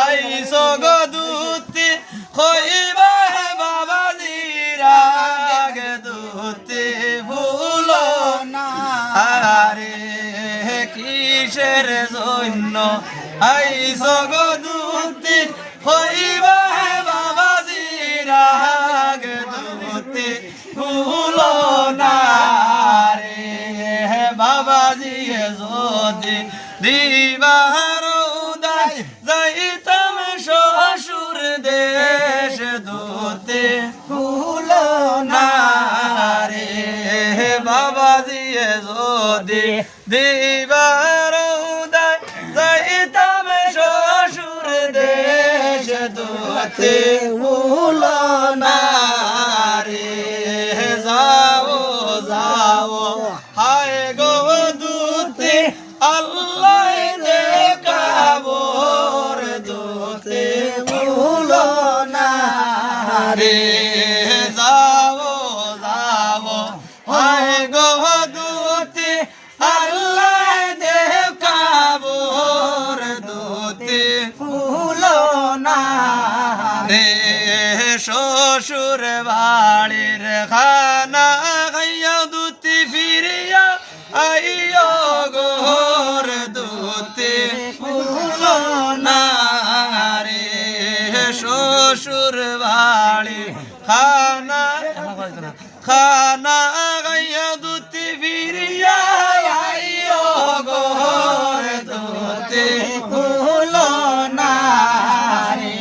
আইসো গো দুতি হইবা বাবা দিরাগে দুতি ভুলো না। আরে কিসের জন্য? আইসো গো দুতি হইবা বাবা দিরাগে দুতি ভুলো না। রে বাবাজি যদি দিবা যাইতাম শ্বশুর দেশ দূতে ভুলো না রে বাবাজি যদি দিবার উদয়, যাইতাম শ্বশুর দেশ দূতে ভুলো রে যাও যাও হয় গো আল্লাহ কাবর দূতে ভুলো না। রে শ্বশুর বাড়ির খানা বাড়ি। খানা খানা গাইয়া দুতি ফিরিয়া আইয় গোর দুতে ভুলো না রে